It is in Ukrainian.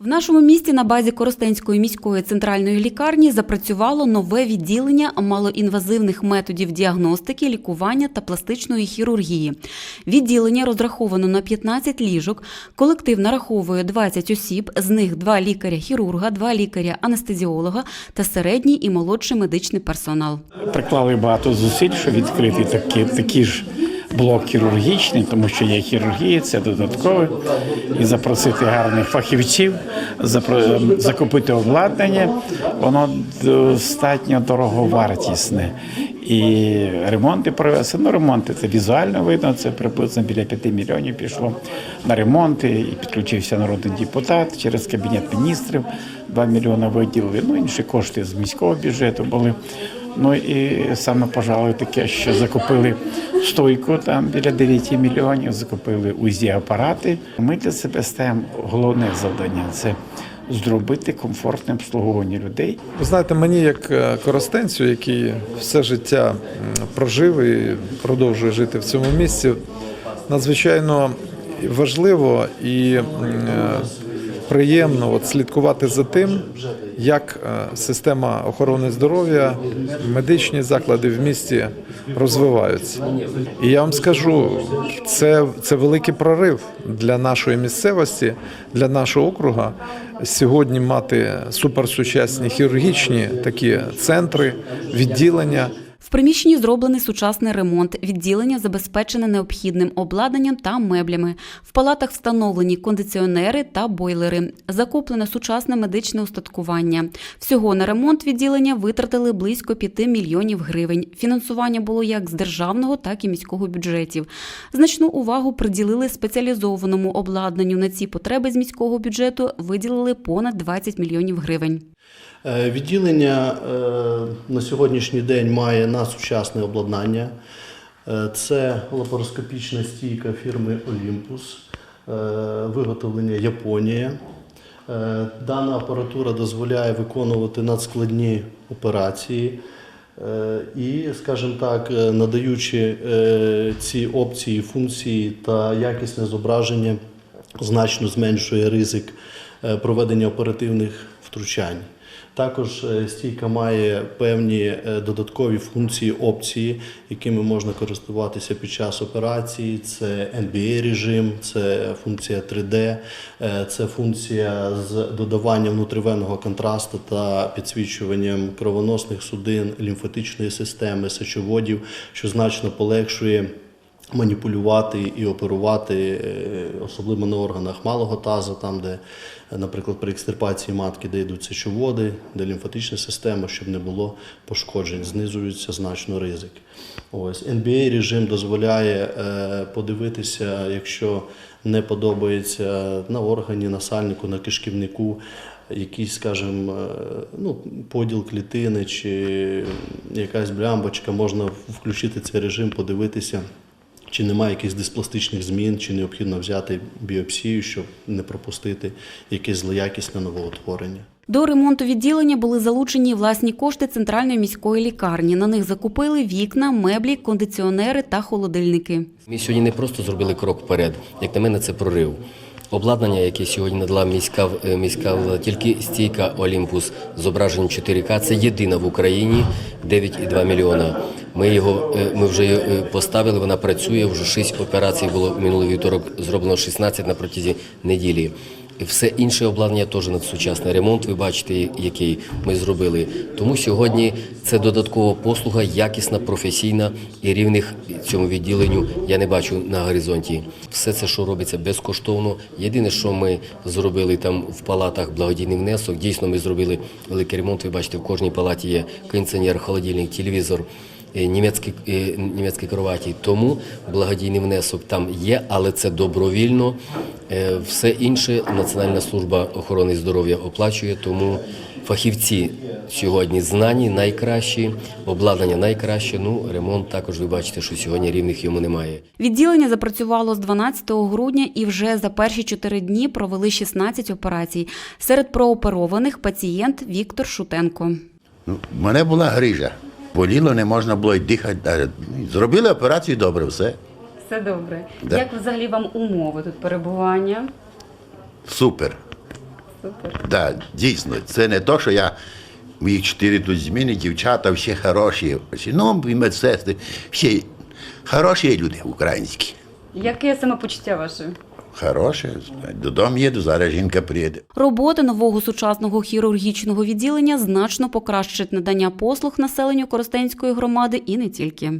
В нашому місті на базі Коростенської міської центральної лікарні запрацювало нове відділення малоінвазивних методів діагностики, лікування та пластичної хірургії. Відділення розраховано на 15 ліжок. Колектив нараховує 20 осіб, з них два лікаря-хірурга, два лікаря-анестезіолога та середній і молодший медичний персонал. Приклали багато зусиль, щоб відкрити такі, такі ж блок хірургічний, тому що є хірургія, це додаткове, і запросити гарних фахівців, запро- закупити обладнання, воно достатньо дороговартісне. І ремонти провести. Ну, ремонти це візуально видно, це приблизно біля 5 мільйонів пішло на ремонти, і підключився народний депутат через кабінет міністрів, 2 мільйони виділили. Ну, інші кошти з міського бюджету були. Ну і саме, пожалуй, таке, що закупили стойку там біля 9 мільйонів, закупили УЗІ апарати. Ми для себе ставимо головне завдання це зробити комфортне обслуговування людей. Ви знаєте, мені як е, коростенцю, який все життя прожив і продовжує жити в цьому місці, надзвичайно важливо і е, приємно от слідкувати за тим, як е, система охорони здоров'я, медичні заклади в місті розвиваються. І я вам скажу, це, це великий прорив для нашої місцевості, для нашого округа. Сьогодні мати суперсучасні хірургічні такі центри, відділення. В приміщенні зроблений сучасний ремонт. Відділення забезпечене необхідним обладнанням та меблями. В палатах встановлені кондиціонери та бойлери. Закуплене сучасне медичне устаткування. Всього на ремонт відділення витратили близько 5 мільйонів гривень. Фінансування було як з державного, так і міського бюджетів. Значну увагу приділили спеціалізованому обладнанню. На ці потреби з міського бюджету виділили понад 20 мільйонів гривень. Е, Відділення е, на сьогоднішній день має надсучасне обладнання. Е, Це лапароскопічна стійка фірми е, виготовлення Японія. Дана апаратура дозволяє виконувати надскладні операції. І, скажімо так, надаючи ці опції, функції та якісне зображення, значно зменшує ризик проведення оперативних втручань. Також е, стійка має певні е, додаткові функції, опції, якими можна користуватися під час операції. Це NBA режим, це функція 3D, е, це функція з додаванням внутривенного контрасту та підсвічуванням кровоносних судин, лімфатичної системи, сечоводів, що значно полегшує маніпулювати і оперувати, е, особливо на органах малого тазу, там, де, наприклад, при екстирпації матки, де йдуть сечоводи, де лімфатична система, щоб не було пошкоджень, знизується значно ризик. Ось NBA режим дозволяє е, подивитися, якщо не подобається на органі, на сальнику, на кишківнику. Якийсь, скажімо, е, ну, поділ клітини чи якась блямбочка, можна включити цей режим, подивитися, чи немає якихось диспластичних змін, чи необхідно взяти біопсію, щоб не пропустити якесь злоякісне новоутворення. До ремонту відділення були залучені власні кошти центральної міської лікарні. На них закупили вікна, меблі, кондиціонери та холодильники. Ми сьогодні не просто зробили крок вперед. Як на мене, це прорив. Обладнання, яке сьогодні надала міська е, міська тільки стійка Олімпус з зображенням 4К, це єдина в Україні 9,2 мільйона. Ми його е, ми вже е, поставили. Вона працює. Вже 6 операцій було минулий вівторок. Зроблено 16 на протязі неділі. Все інше обладнання теж надсучасне. Ремонт, ви бачите, який ми зробили. Тому сьогодні це додаткова послуга, якісна, професійна і рівних цьому відділенню я не бачу на горизонті. Все це, що робиться безкоштовно. Єдине, що ми зробили там в палатах благодійний внесок. Дійсно, ми зробили великий ремонт. Ви бачите, в кожній палаті є кондиціонер, холодильник, телевізор е, німецькі, е, німецькі кроваті. Тому благодійний внесок там є, але це добровільно. Е, Все інше Національна служба охорони здоров'я оплачує, тому фахівці сьогодні знані, найкращі, обладнання найкраще. Ну, ремонт також ви бачите, що сьогодні рівних йому немає. Відділення запрацювало з 12 грудня і вже за перші чотири дні провели 16 операцій. Серед прооперованих пацієнт Віктор Шутенко. Ну, мене була грижа. Боліло, не можна було й дихати. Зробили операцію добре, все. Все добре. Да. Як взагалі вам умови тут перебування? Супер. Супер. Да, дійсно, це не то, що я. Моїх чотири тут зміни, дівчата, всі хороші. Ну, і медсестри, всі хороші люди українські. Яке самопочуття ваше? Хороші. Додому їду, зараз жінка приїде. Робота нового сучасного хірургічного відділення значно покращить надання послуг населенню Коростенської громади і не тільки.